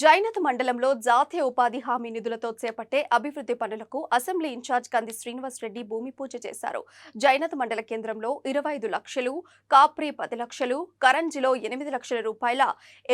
జైనత్ మండలంలో జాతీయ ఉపాధి హామీ నిధులతో చేపట్టే అభివృద్ధి పనులకు అసెంబ్లీ ఇన్ఛార్జ్ కంది శ్రీనివాస్ రెడ్డి భూమి పూజ చేశారు. జైనత్ మండల కేంద్రంలో ఇరవై ఐదు లక్షలు కాప్రి పది లక్షలు కరంజిలో ఎనిమిది లక్షల రూపాయల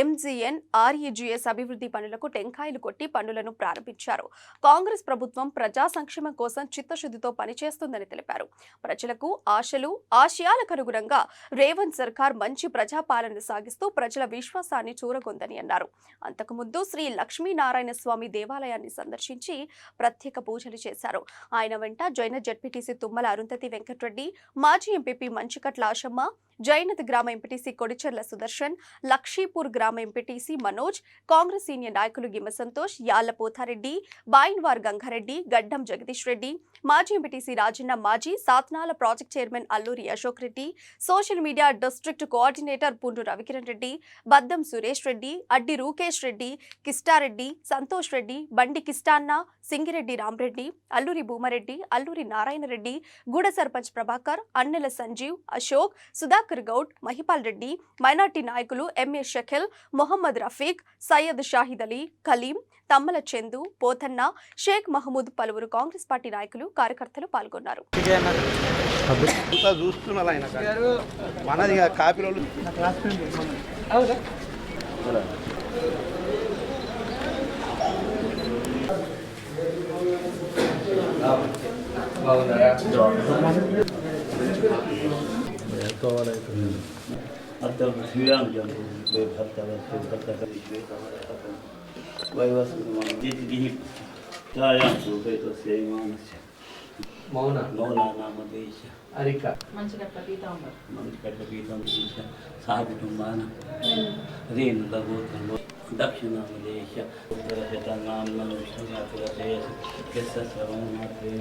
ఎంజీఎన్ ఆర్ఈజీఎస్ అభివృద్ధి పనులకు టెంకాయలు కొట్టి పనులను ప్రారంభించారు. కాంగ్రెస్ ప్రభుత్వం ప్రజా సంక్షేమం కోసం చిత్తశుద్ధితో పనిచేస్తుందని తెలిపారు. ప్రజలకు ఆశలు ఆశయాలకు అనుగుణంగా రేవంత్ సర్కార్ మంచి ప్రజాపాలన సాగిస్తూ ప్రజల విశ్వాసాన్ని చూరగొందని అన్నారు. అంతకుముందు శ్రీ లక్ష్మీనారాయణ స్వామి దేవాలయాన్ని సందర్శించి ప్రత్యేక పూజలు చేశారు. ఆయన వెంట జైన జడ్పీటీసీ తుమ్మల అరుంధతి వెంకటరెడ్డి మాజీ ఎంపీపీ మంచికట్ల ఆశమ్మ జైనత్ గ్రామ ఎంపీటీసీ కొడిచెర్ల సుదర్శన్ లక్షీపూర్ గ్రామ ఎంపీటీసీ మనోజ్ కాంగ్రెస్ సీనియర్ నాయకులు గిమ్మ సంతోష్ యాళ్ళ పోతారెడ్డి బాయిన్వార్ గంగారెడ్డి గడ్డం జగదీష్ రెడ్డి మాజీ ఎంపీటీసీ రాజన్న మాజీ Satnala project chairman Alluri Ashok Reddy social media district coordinator Pundu Ravikiran Reddy బద్దం సురేష్ రెడ్డి అడ్డి రూకేష్ రెడ్డి కిష్టారెడ్డి సంతోష్ రెడ్డి బండి కిష్టాన్న సింగిరెడ్డి రామరెడ్డి అల్లూరి భూమారెడ్డి అల్లూరి నారాయణ రెడ్డి గూడ సర్పంచ్ ప్రభాకర్ అన్నెల సంజీవ్ అశోక్ సుధాకర్ గౌడ్ మహిపాల్ రెడ్డి మైనార్టీ నాయకులు ఎంఏ షకిల్ మొహమ్మద్ రఫీక్ సయ్యద్ షాహిద్ అలీ కలీం తమ్మల చందు పోతన్న షేక్ మహమూద్ పలువురు కాంగ్రెస్ పార్టీ నాయకులు కార్యకర్తలు పాల్గొన్నారు. Vaivaskunnan gidip Tämä jatkuu peitossa ei maanassa. Mouna. Mouna naama teisä. Arika. Mansikappa piitaamba. Mansikappa piitaamba teisä. Saakutummaana. Riinu tavuutan. దక్షిణాన దేశ ఉత్తర శత నామ్న విష్ణు అతిరశేష కిస్స సర్వమాత్రేణ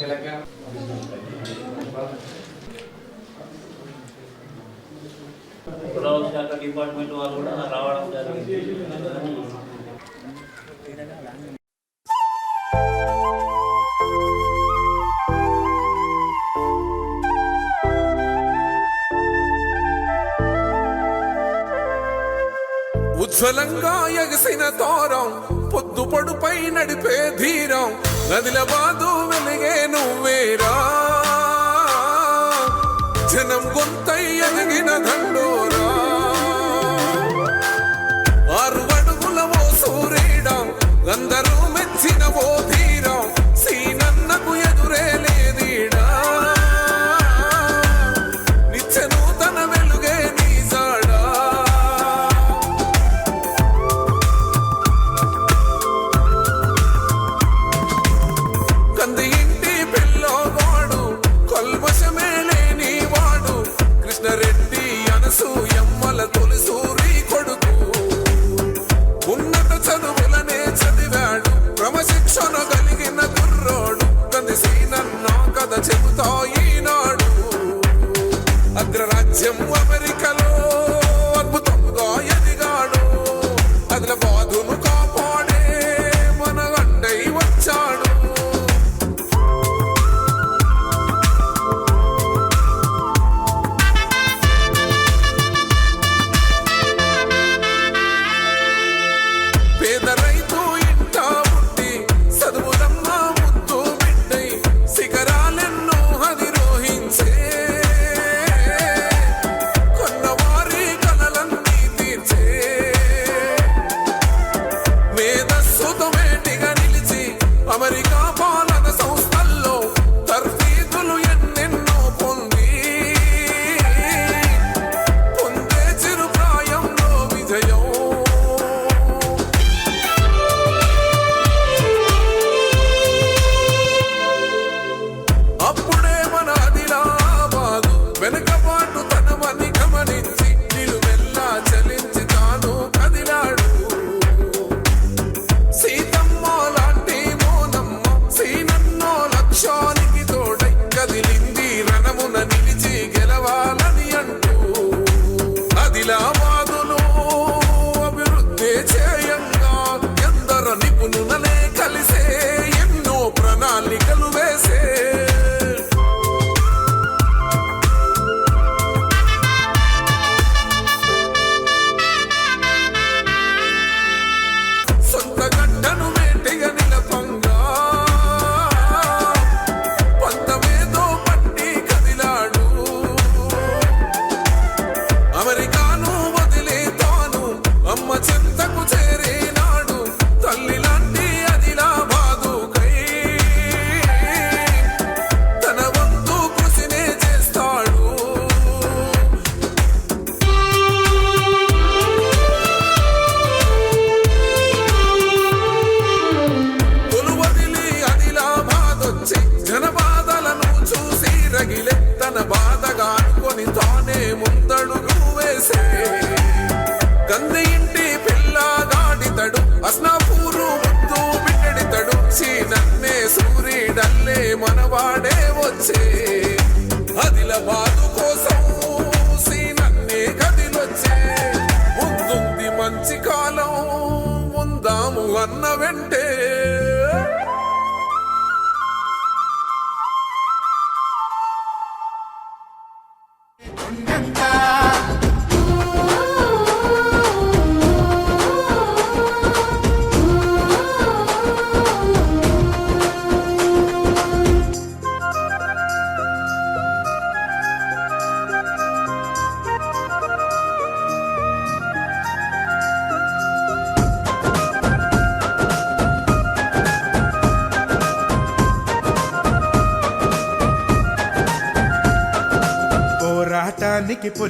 తెలంగాణ శాఖ డిపార్ట్మెంట్ వాళ్ళు కూడా రావడం జరిగింది. ఉజ్వలంగా ఎగసిన తోరం పొద్దుపడుపై నడిపే ధీరం. నదిల బాదు వెలిగే నువ్వేరా? జనం గొంతై ఎదిగిన దండోరా ఆరు అడుగుల ఓ సూర్యుడం అందరూ మెచ్చిన ఓ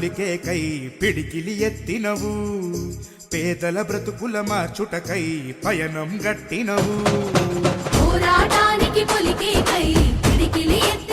కొలికేకై పిడికిలి ఎత్తినవు. పేదల బ్రతుకుల మార్చుటకై పయనం గట్టినవు. పోరాటానికి పొలికేకై పిడికిలి ఎత్తి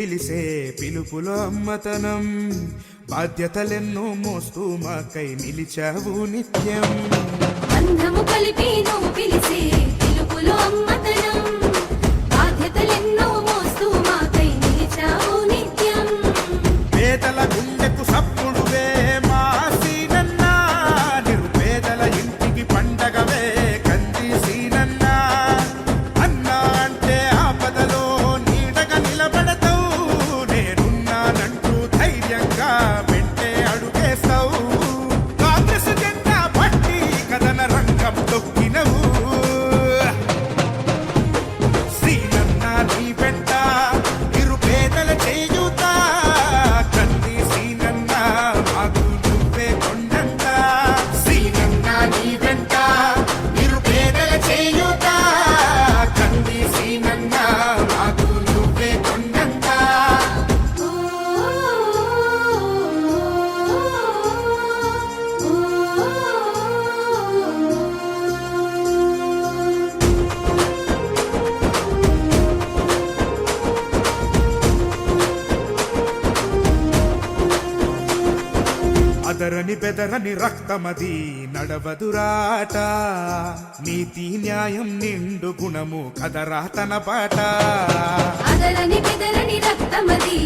పిలిసే పిలుపులు అమ్మతనం. బాధ్యతలెన్నో మోస్తూ మాకై నిలిచావు నిత్యం. అందము కలిపి నువ్వు పిలిసే రక్తమది నడవదురాట. నీతి న్యాయం నిండు గుణము కదరా తన పాట అదలని బెదలని రక్తమది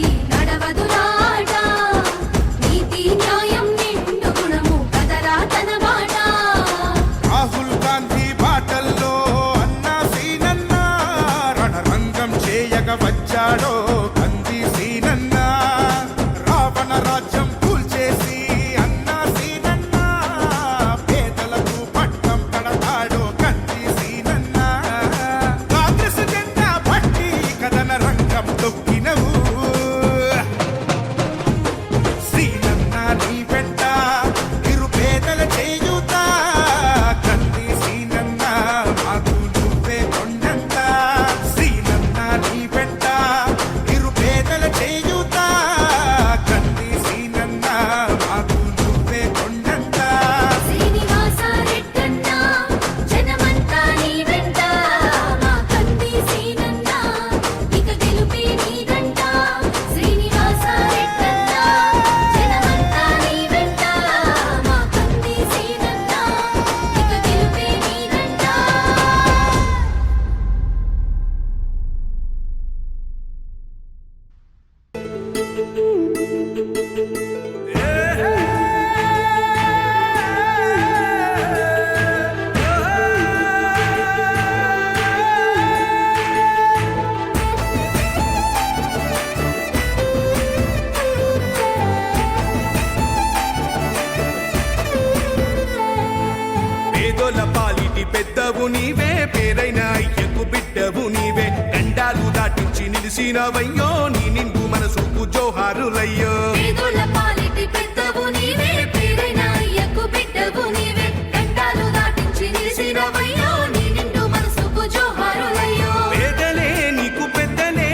నిలిసినవయ్యో నీ నిండు మనసుకు జోహారులయ్యో పేదలే నీకు పెద్దలే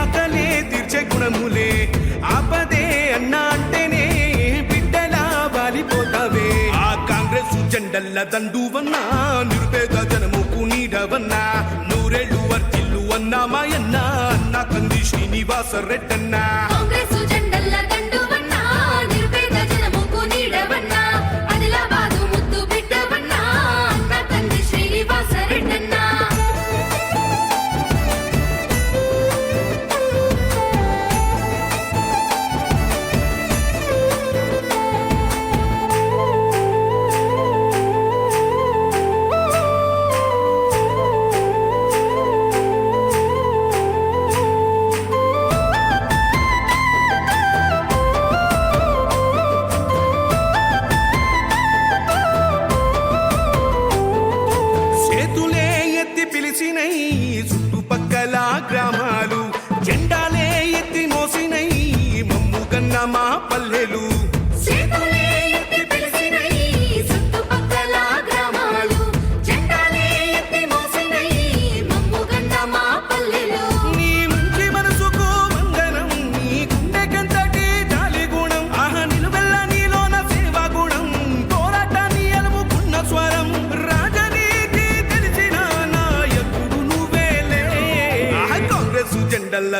ఆకలే తీర్చే గుణములే. ఆపదే అన్నా అంటేనే బిడ్డలా వాలిపోతావే. ఆ కాంగ్రెస్ జెండల్ల దండువన్నా నిరుపేద జనముకు నీడవన్నా. నూరేళ్ళు వర్తిల్లు అన్నా మాయన్న శ్రీనివాస రెడ్డన్నా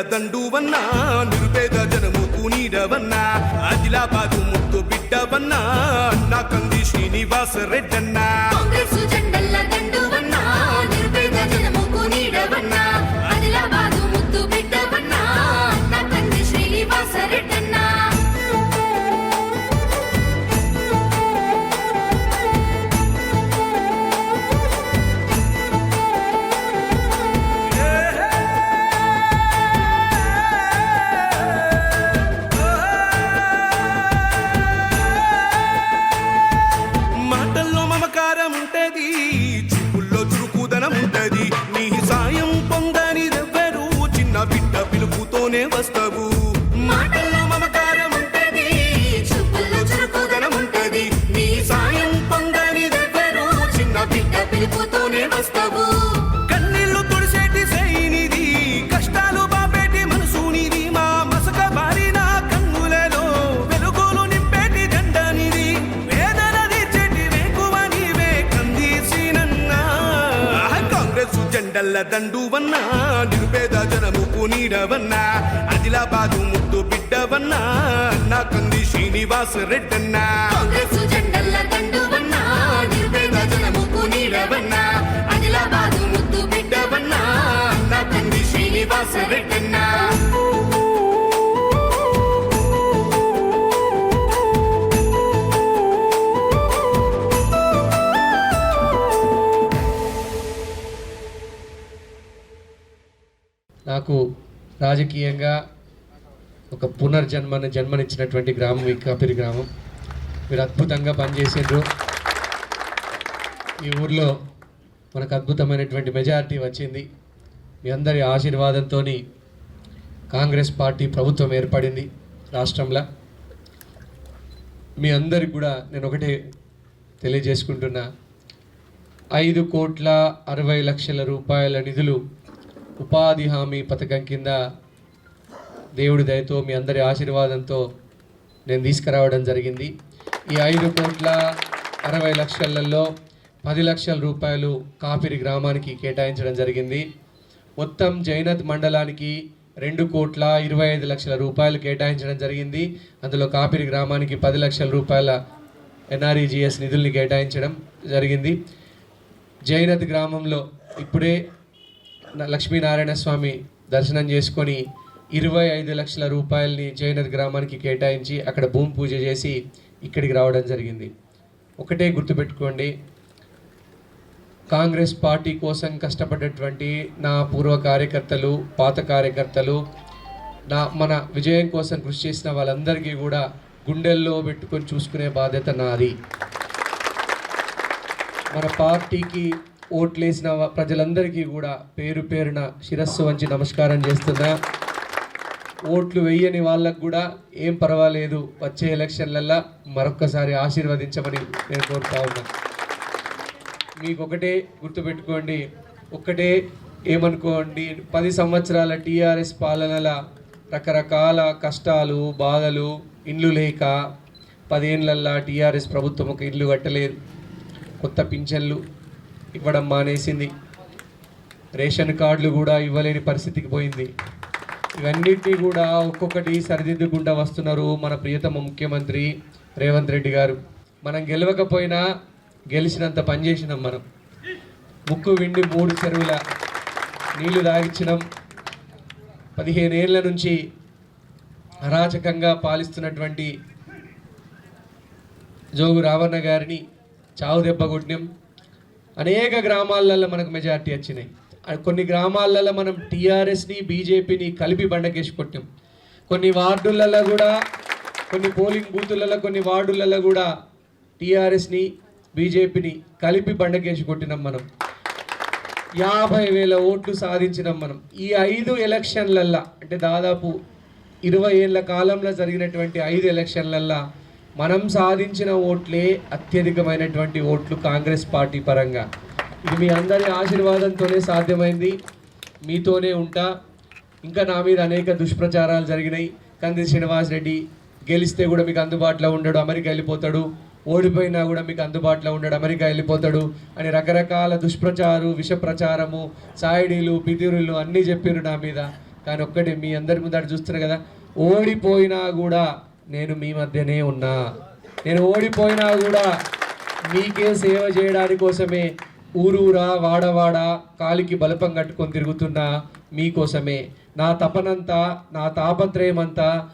దండువన్నా నిరుపేద జనముకు నీడవన్నా ఆదిలాబాదు ముద్దు బిడ్డవన్నా అన్నా కంది శ్రీనివాస రెడ్డన్నా. దండువన్నా నిరుపేద జనముకు నీడవన్నా ఆదిలాబాదు ముద్దు బిడ్డవన్నా నా కంది శ్రీనివాస రెడ్డన్నా. కాంగ్రెస్ జెండల్ల దండువన్నా నిరుపేద జనముకు నీడవన్నా ఆదిలాబాదు ముద్దు బిడ్డవన్నా నా కంది శ్రీనివాస రెడ్డన్నా. నాకు రాజకీయంగా ఒక పునర్జన్మను జన్మనిచ్చినటువంటి గ్రామం ఈ కాపిరి గ్రామం. మీరు అద్భుతంగా పనిచేసిండ్రు. ఈ ఊర్లో మనకు అద్భుతమైనటువంటి మెజారిటీ వచ్చింది. మీ అందరి ఆశీర్వాదంతో కాంగ్రెస్ పార్టీ ప్రభుత్వం ఏర్పడింది రాష్ట్రంలో. మీ అందరికి కూడా నేను ఒకటే తెలియజేసుకుంటున్నా. ఐదు కోట్ల అరవై లక్షల రూపాయల నిధులు ఉపాధి హామీ పథకం కింద దేవుడి దయతో మీ అందరి ఆశీర్వాదంతో నేను తీసుకురావడం జరిగింది. ఈ ఐదు కోట్ల అరవై లక్షలలో పది లక్షల రూపాయలు కాపిరి గ్రామానికి కేటాయించడం జరిగింది. మొత్తం జైనత్ మండలానికి రెండు కోట్ల ఇరవై ఐదు లక్షల రూపాయలు కేటాయించడం జరిగింది. అందులో కాపిరి గ్రామానికి పది లక్షల రూపాయల ఎన్ఆర్ఈజిఎస్ నిధుల్ని కేటాయించడం జరిగింది. జైనత్ గ్రామంలో ఇప్పుడే లక్ష్మీనారాయణ స్వామి దర్శనం చేసుకొని ఇరవై ఐదు లక్షల రూపాయలని జయనద్ గ్రామానికి కేటాయించి అక్కడ భూమి పూజ చేసి ఇక్కడికి రావడం జరిగింది. ఒకటే గుర్తుపెట్టుకోండి. కాంగ్రెస్ పార్టీ కోసం కష్టపడ్డటువంటి నా పూర్వ కార్యకర్తలు పాత కార్యకర్తలు నా మన విజయం కోసం కృషి చేసిన వాళ్ళందరికీ కూడా గుండెల్లో పెట్టుకొని చూసుకునే బాధ్యత నాది. మన పార్టీకి ఓట్లేసిన ప్రజలందరికీ కూడా పేరు పేరున శిరస్సు వంచి నమస్కారం చేస్తున్నా. ఓట్లు వేయని వాళ్ళకు కూడా ఏం పర్వాలేదు. వచ్చే ఎలక్షన్లల్లో మరొక్కసారి ఆశీర్వదించమని నేను కోరుతా ఉన్నా. మీకు ఒకటే గుర్తుపెట్టుకోండి. ఒకటే ఏమనుకోండి. పది సంవత్సరాల టీఆర్ఎస్ పాలనల రకరకాల కష్టాలు బాధలు ఇండ్లు లేక పదేళ్ళల్లా టీఆర్ఎస్ ప్రభుత్వం ఒక ఇల్లు కట్టలేదు. కొత్త పింఛన్లు ఇవ్వడం మానేసింది. రేషన్ కార్డులు కూడా ఇవ్వలేని పరిస్థితికి పోయింది. ఇవన్నిటినీ కూడా ఒక్కొక్కటి సరిదిద్దుకుంటూ వస్తున్నారు మన ప్రియతమ ముఖ్యమంత్రి రేవంత్ రెడ్డి గారు. మనం గెలవకపోయినా గెలిచినంత పని చేసినాం మనం. ముక్కు విండి మూడు చెరువుల నీళ్ళు తాగిచ్చినాం. పదిహేను ఏళ్ళ నుంచి అరాచకంగా పాలిస్తున్నటువంటి జోగు రావణ గారిని చావు దెబ్బ కొట్టినాం. అనేక గ్రామాలలో మనకు మెజార్టీ వచ్చినాయి. కొన్ని గ్రామాలలో మనం టీఆర్ఎస్ని బీజేపీని కలిపి బండకేసి కొట్టాం. కొన్ని వార్డులలో కూడా కొన్ని పోలింగ్ బూతులలో కొన్ని వార్డులలో కూడా టీఆర్ఎస్ని బీజేపీని కలిపి బండకేసి కొట్టినాం మనం. యాభై వేల ఓట్లు సాధించినాం మనం. ఈ ఐదు ఎలక్షన్లల్లో అంటే దాదాపు ఇరవై ఏళ్ళ కాలంలో జరిగినటువంటి ఐదు ఎలక్షన్లల్లో మనం సాధించిన ఓట్లే అత్యధికమైనటువంటి ఓట్లు కాంగ్రెస్ పార్టీ పరంగా. ఇది మీ అందరి ఆశీర్వాదంతోనే సాధ్యమైంది. మీతోనే ఉంటా. ఇంకా నా మీద అనేక దుష్ప్రచారాలు జరిగినాయి. కంది శ్రీనివాస్ రెడ్డి గెలిస్తే కూడా మీకు అందుబాటులో ఉండడు అమెరికా వెళ్ళిపోతాడు. ఓడిపోయినా కూడా మీకు అందుబాటులో ఉండడు అమెరికా వెళ్ళిపోతాడు అని రకరకాల దుష్ప్రచారు విష ప్రచారము సాయిడీలు పితిరులు అన్నీ చెప్పారు నా మీద. కానీ ఒక్కటి మీ అందరి ముందు చూస్తున్నారు కదా ఓడిపోయినా కూడా నేను మీ మధ్యనే ఉన్నా. నేను ఓడిపోయినా కూడా మీకే సేవ చేయడానికి కోసమే ఊరూరా వాడవాడ కాలికి బలపం కట్టుకొని తిరుగుతున్నా మీకోసమే. నా తపనంతా నా తాపత్రయం అంతా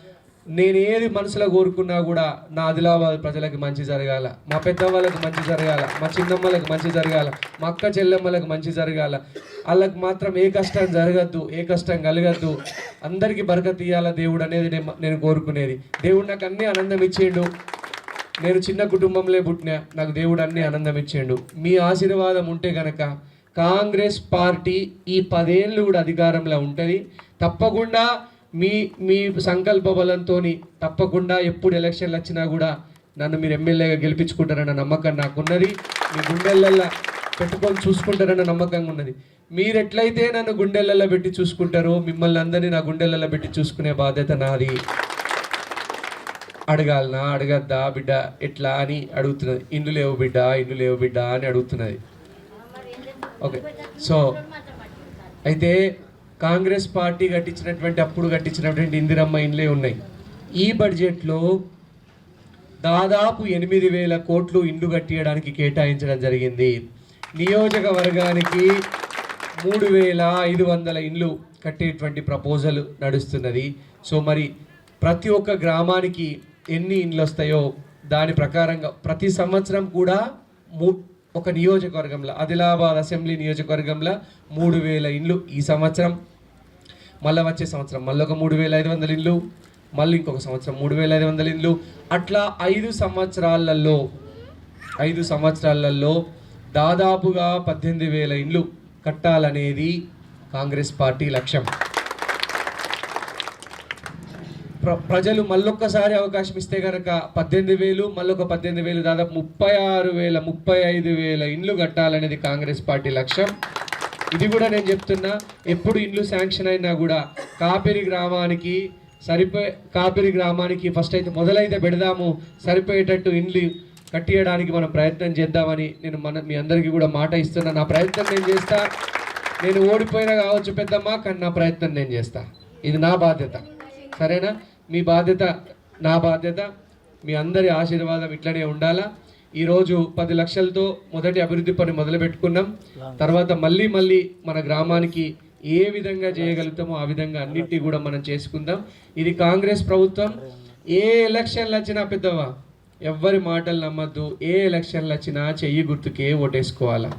నేను ఏది మనసులో కోరుకున్నా కూడా నా ఆదిలాబాద్ ప్రజలకు మంచి జరగాల. మా పెద్దవాళ్ళకి మంచి జరగాల. మా చిన్నమ్మలకు మంచి జరగాల. మా అక్క చెల్లెమ్మలకు మంచి జరగాల. వాళ్ళకి మాత్రం ఏ కష్టం జరగద్దు ఏ కష్టం కలగద్దు. అందరికీ బరకత్ ఇయ్యాల దేవుడు అనేది నేను నేను కోరుకునేది. దేవుడు నాకు అన్ని ఆనందం ఇచ్చేయండు నేను చిన్న కుటుంబంలో పుట్టినా నాకు దేవుడు అన్ని ఆనందం ఇచ్చేయండు మీ ఆశీర్వాదం ఉంటే గనక కాంగ్రెస్ పార్టీ ఈ పదేళ్ళు కూడా అధికారంలో ఉంటుంది. తప్పకుండా మీ మీ సంకల్ప బలంతో తప్పకుండా ఎప్పుడు ఎలక్షన్లు వచ్చినా కూడా నన్ను మీరు ఎమ్మెల్యేగా గెలిపించుకుంటారన్న నమ్మకం నాకున్నది. మీ గుండెలల్లో పెట్టుకొని చూసుకుంటారన్న నమ్మకంగా ఉన్నది. మీరు ఎట్లయితే నన్ను గుండెలలో పెట్టి చూసుకుంటారో మిమ్మల్ని అందరినీ నా గుండెలలో పెట్టి చూసుకునే బాధ్యత నాది. అడగాలనా? అడగద్దా? బిడ్డ ఎట్లా అని అడుగుతున్నది. ఇండ్లు లేవు బిడ్డ ఇండ్లు లేవు బిడ్డ అని అడుగుతున్నది. ఓకే. సో అయితే కాంగ్రెస్ పార్టీ కట్టించినటువంటి అప్పుడు కట్టించినటువంటి ఇందిరమ్మ ఇండ్లే ఉన్నాయి. ఈ బడ్జెట్లో దాదాపు ఎనిమిది వేల కోట్లు ఇండ్లు కట్టియడానికి కేటాయించడం జరిగింది. నియోజకవర్గానికి మూడు వేల ఐదు వందల ఇండ్లు కట్టేటువంటి ప్రపోజల్ నడుస్తున్నది. సో మరి ప్రతి ఒక్క గ్రామానికి ఎన్ని ఇండ్లు వస్తాయో దాని ప్రకారంగా ప్రతి సంవత్సరం కూడా మూ ఒక నియోజకవర్గంలో ఆదిలాబాద్ అసెంబ్లీ నియోజకవర్గంలో మూడు వేల ఇండ్లు ఈ సంవత్సరం మళ్ళీ వచ్చే సంవత్సరం మళ్ళీ ఒక మూడు వేల ఐదు వందల ఇండ్లు మళ్ళీ ఇంకొక సంవత్సరం మూడు వేల ఐదు వందల ఇండ్లు. అట్లా ఐదు సంవత్సరాలలో ఐదు సంవత్సరాలలో దాదాపుగా పద్దెనిమిది వేల ఇండ్లు కట్టాలనేది కాంగ్రెస్ పార్టీ లక్ష్యం ప్ర ప్రజలు మళ్ళొక్కసారి అవకాశం ఇస్తే కనుక పద్దెనిమిది వేలు మళ్ళొక పద్దెనిమిది వేలు దాదాపు ముప్పై ఆరు వేల ముప్పై ఐదు వేల ఇండ్లు కట్టాలనేది కాంగ్రెస్ పార్టీ లక్ష్యం. ఇది కూడా నేను చెప్తున్నా ఎప్పుడు ఇండ్లు శాంక్షన్ అయినా కూడా కాపిరి గ్రామానికి సరిపోయే కాపిరి గ్రామానికి ఫస్ట్ అయితే మొదలైతే పెడదాము సరిపోయేటట్టు ఇండ్లు కట్టియడానికి మనం ప్రయత్నం చేద్దామని నేను మన మీ అందరికీ కూడా మాట ఇస్తున్నా. నా ప్రయత్నం నేను చేస్తా. నేను ఓడిపోయినా కావచ్చు పెద్దమ్మా కానీ నా ప్రయత్నం నేను చేస్తా. ఇది నా బాధ్యత. సరేనా? మీ బాధ్యత నా బాధ్యత మీ అందరి ఆశీర్వాదం ఇట్లనే ఉండాలా. ఈరోజు పది లక్షలతో మొదటి అభివృద్ధి పని మొదలుపెట్టుకున్నాం. తర్వాత మళ్ళీ మళ్ళీ మన గ్రామానికి ఏ విధంగా చేయగలుగుతామో ఆ విధంగా అన్నింటినీ కూడా మనం చేసుకుందాం. ఇది కాంగ్రెస్ ప్రభుత్వం. ఏ ఎలక్షన్లు వచ్చినా పెద్దవా ఎవ్వరి మాటలు నమ్మద్దు. ఏ ఎలక్షన్లు వచ్చినా చెయ్యి గుర్తుకే ఓటేసుకోవాలా.